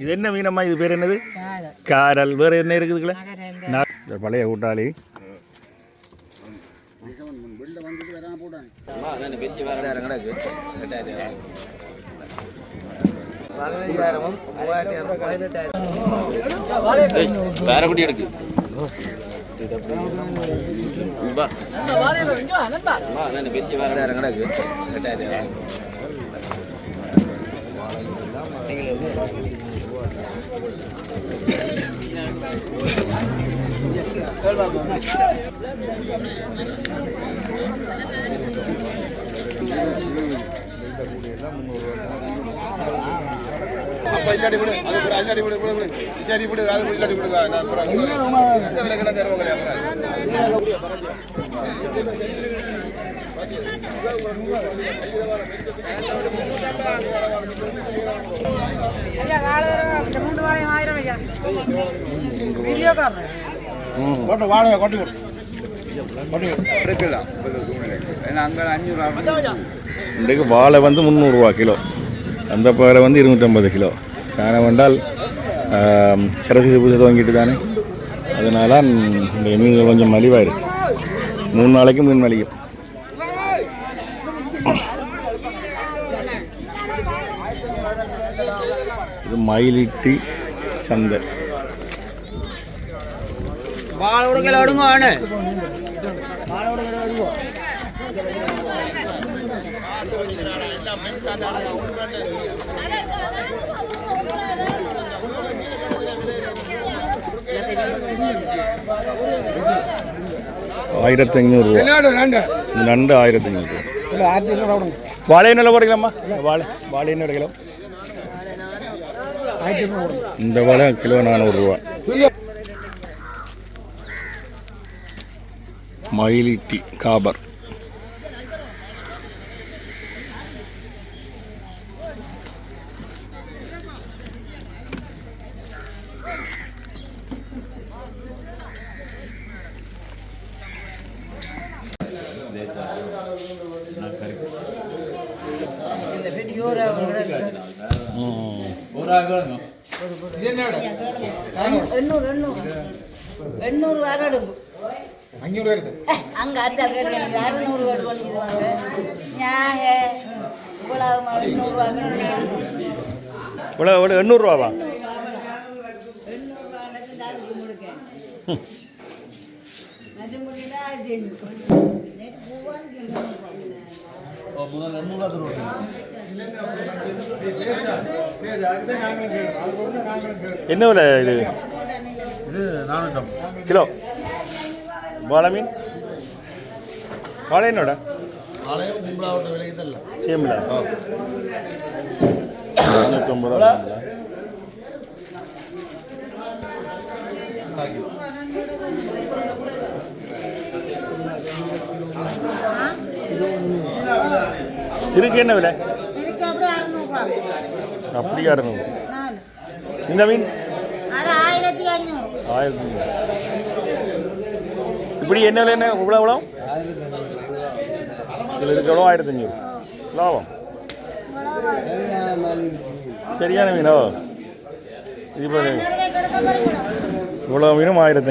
இது என்ன மீனம்மா? இது பேர் என்னது? காரல். வேறு என்ன இருக்குதுங்களே இந்த பழைய கூட்டாளி. வேற குட்டி எடுக்கு பெரிய வேற கிடக்கு. எட்டாயிரம் அப்ப இல்லாட்டி விடு அது விடு இல்லாட்டி விடு விடு விடு. சரி விடு அது விடு, இல்லாட்டி விடுங்க நான் விலைக்கெல்லாம் தருவாங்க இன்றைக்கு வாழை வந்து முந்நூறுரூவா கிலோ. அந்த பாறை வந்து இருநூற்றம்பது கிலோ. காரணம் என்றால் சரஸ்வதி பூஜை துவங்கிட்டு தானே. அதனால இந்த மீன்கள் கொஞ்சம் மலிவாயிருக்கு. மூணு நாளைக்கு மீன் மலிக்கும் மயிலிட்டி சந்தை. ஆயிரத்தி ஐநூறுரூவா நண்டு? ஆயிரத்தி ஐநூறுரூவா வாழை என்ன போடுறீங்களாம்மா? வாழை வாழை என்ன கிலோ இந்த வலை கிலோ நானூறுரூவா மயிலிட்டி காபர். எண்ணூறு எண்ணூறு எண்ணூறு வர எடுக்கும் அங்க அந்த அறுநூறு பண்ணிடுவாங்க ஞாக இவ்வளவு எண்ணூறு வாங்க இவ்வளோ இவ்வளோ எண்ணூறுரூவாவா என்ன விலை இது? கிலோ. வாழை மீன் வாழை என்னோட சேமிலா. நானூற்றம்பது ரூபா திருக்கு என்ன விலை? அப்படியா அறுநூறு இந்த மீன்? ஆயிரத்தி. இப்படி என்ன என்ன? இவ்வளோ எவ்வளோ இதில் இருக்க எவ்வளோ ஆயிரத்தி அஞ்சூறு லாபம். சரியான மீனோ? இது இப்போ இவ்வளோ மீனும் ஆயிரத்தி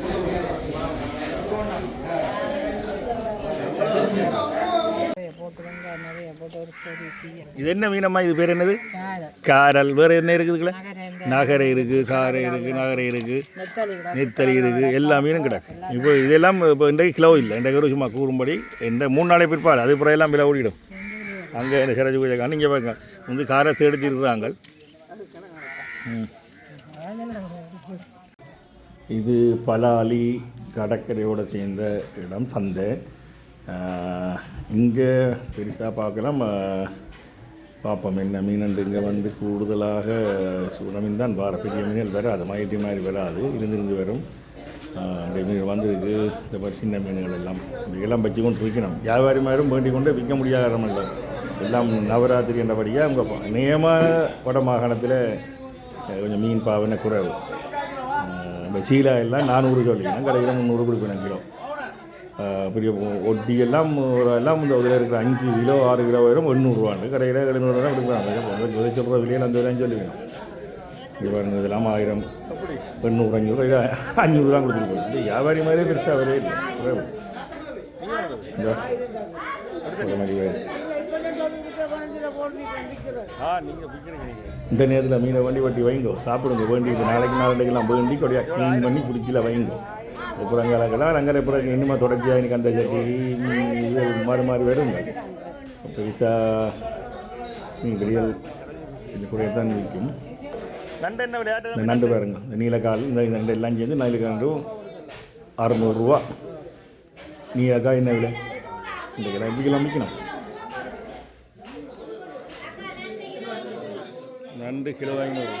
இது என்ன மீனம்மா? இது பேர் என்னது? காரல். வேறு என்ன இருக்குதுங்களே நகரை இருக்குது காரை இருக்குது நகரை இருக்குது நெத்தலி இருக்குது எல்லா மீனும் கிடக்கு. இப்போ இதெல்லாம் இப்போ இன்றைக்கு கிலோ இல்லை. இன்றைக்கு ஒரு சும்மா கூறும்படி. இந்த மூணு நாளை பிற்பாடு. அது பிறகு எல்லாம் விலை ஓடிடும். அங்கே இந்த சிறஜி பூஜை இங்கே பாருங்க. வந்து காரை ம். இது பலாலி கடற்கரையோடு சேர்ந்த இடம் சந்தை. இங்கே பெருசாக பார்க்கலாம் பார்ப்போம் என்ன மீனண்டு இங்கே வந்து கூடுதலாக சூட மீன் தான். வர பெரிய மீன்கள் வராது மயிட்டி மாதிரி வராது இருந்திருந்து வரும். இந்த மீன் வந்திருக்கு இந்த மாதிரி சின்ன மீன்கள் எல்லாம். இதெல்லாம் வச்சு கொண்டு விற்கணும். வியாபாரி மாதிரும் வேண்டிக் கொண்டு விற்க முடியாத இடம் இல்லை. எல்லாம் நவராத்திரி என்றபடியாக அங்கே நியமான வட மாகாணத்தில் கொஞ்சம் மீன் பாவனை குறைவு. இப்போ சீலா எல்லாம் நானூறு சொல்லிக்கணும் கடையில் முந்நூறு கொடுக்கணும் கிலோ. பெரிய ஒட்டி எல்லாம் எல்லாம் இந்த இதில் இருக்கிற அஞ்சு கிலோ ஆறு கிலோ வரும் எண்ணூறுவாண்டு கடையில் எழுநூறு தான் கொடுக்குறாங்க. விதை சொல்கிற விலையில் அந்த விலைன்னு சொல்லுவேன் பாருங்க இதெல்லாம் ஆயிரம். எண்ணூறு அஞ்சூறு இது அஞ்சூறு தான் கொடுத்துட்டு போகுது இந்த வியாபாரி மாதிரியே பெருசாக விலையே இல்லை. இந்த நேரத்தில் மீனை வண்டி வட்டி வைங்கோ சாப்பிடுங்க வேண்டி நாளைக்கு நாளைக்கெல்லாம் வேண்டி கொடியா க்ளீன் பண்ணி ஃப்ரிட்ஜில் வைங்கோ புறங்காலக்கெல்லாம் ரங்கரை புறங்க இன்னுமா தொடர்ச்சியாக எனக்கு அந்த சட்டி ம், இது மாறி மாறி வருங்க. பெருசாக மீன் இது கூட தான் நிற்கும். நண்டு என்ன விளையாட்டு இந்த நண்டு பாருங்க இந்த நீலக்கால் இந்த இந்த நண்டு எல்லாம் சேர்ந்து நீலக்காண்டு அறநூறுரூவா நீலக்காய் என்ன விலை? இந்த கிலோ எப்படி கிலோ விற்கணும்? நண்டு கிலோ ஐநூறு.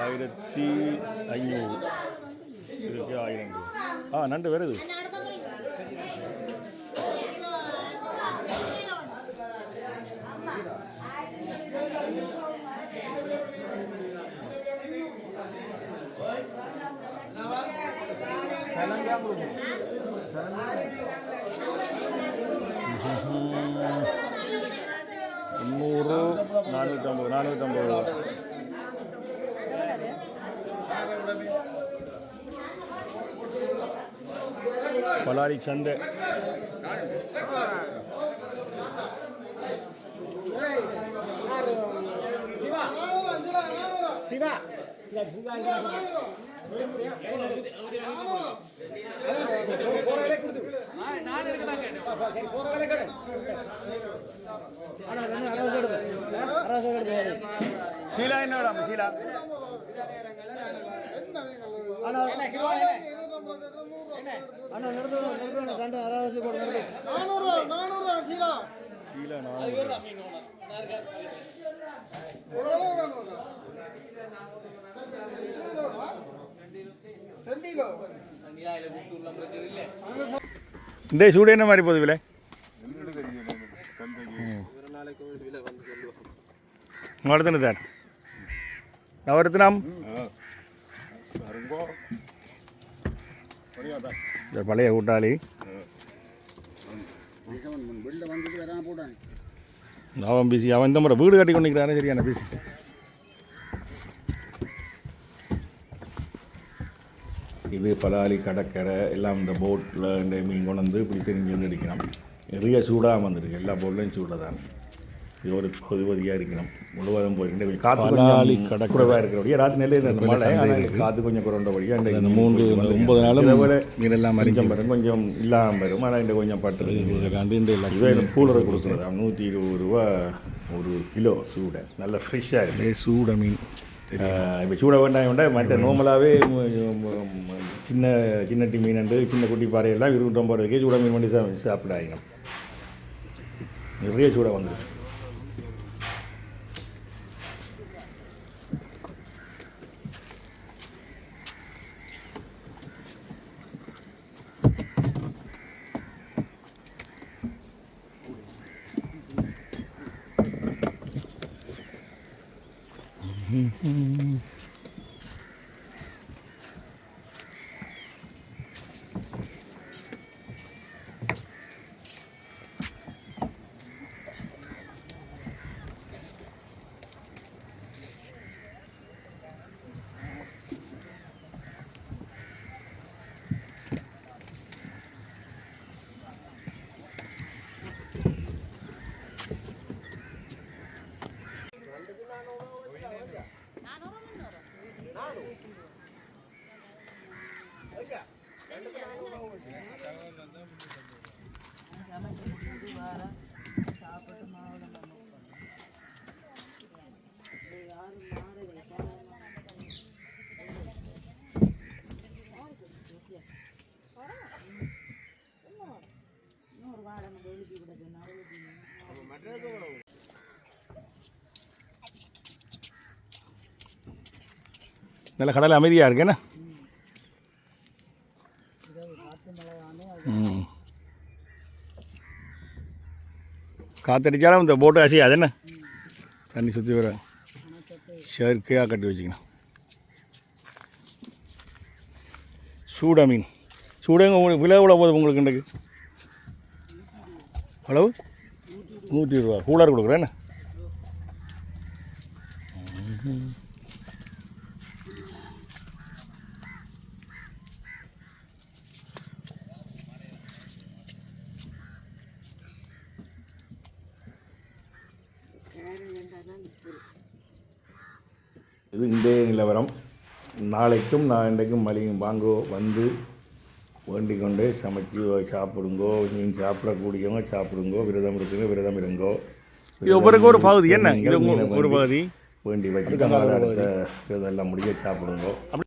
ஆயிரத்தி ஐநூறு. இதுக்கு ஆயிரம். ஆ நண்டு வருது. முந்நூறு ரூபா. பலாரி சந்தை சீலா என்ன வேணும் சீலா. சீலா நானூறு. இந்த சூடு என்ன மாதிரி போகுது விலை? நடத்துன்னு சார் நவரத்னம் இந்த பழைய கூட்டாளி. அவன் பிசி அவன் இந்த முறை வீடு கட்டி கொண்டிருக்கிறானே சரியான பிசி இது பலாலி கடற்கரை எல்லாம் இந்த போட்டில் இந்த மீன் கொண்டு வந்து இப்படி தெரிஞ்சு வந்து அடிக்கிறான். நிறைய சூடாக வந்திருக்கு எல்லா போட்லையும் சூடாக தான். ஒரு பொதுவதியாக இருக்கணும் முழுவதும் போயிருக்கின்ற கொஞ்சம் காற்று கொஞ்சம். குறைவாக இருக்கிறபடியாக ராத்திரி மழை ஆனால் காற்று கொஞ்சம் குறைந்தபடியாக இந்த மூன்று ஒன்பது நாளும் மீனெல்லாம் கொஞ்சம் வரும் கொஞ்சம் இல்லாமல் வரும் ஆனால் இந்த கொஞ்சம் பட்டு இதை கூலரை கொடுக்குறது. நூற்றி இருபது ரூபா ஒரு கிலோ சூடை. நல்ல ஃப்ரெஷ்ஷாக இருக்குது சூட மீன். இப்போ சூட வேண்டாம் வேண்டாம் மற்ற நார்மலாகவே சின்ன சின்ன டி மீன் உண்டு சின்ன குட்டி பாறையெல்லாம் இருபத்தொம்பது ரூபாய்க்கு சூட மீன் பண்ணி சா சாப்பிடாங்க நிறைய சூட வந்துருச்சு. 嗯嗯。நல்ல கடல் அமைதியாக இருக்கு என்ன? காத்தடிச்சாலும் இந்த போட்டு அசையாது என்ன? தண்ணி சுற்றி வர செயற்கையாக கட்டி வச்சுக்கணும். சூடா மீன் சூடங்க உங்களுக்கு விலை எவ்வளோ போகுது உங்களுக்கு இன்றைக்கு? அளவு நூற்றி ரூபா. கூலர் கொடுக்குறேன் என்ன? இது இன்றைய நிலவரம். நாளைக்கும் நான் இன்றைக்கும் மளிகையும் வாங்கோ வந்து வேண்டிக் கொண்டு சமைச்சு சாப்பிடுங்கோ மீன் சாப்பிடக்கூடியவங்க சாப்பிடுங்கோ விரதம் இருக்குங்க விரதம் இருங்கோ. ஒவ்வொருக்கு ஒரு பகுதி. என்ன? ஒரு பகுதி. வேண்டி வச்சு எல்லாம் முடிய சாப்பிடுங்கோ.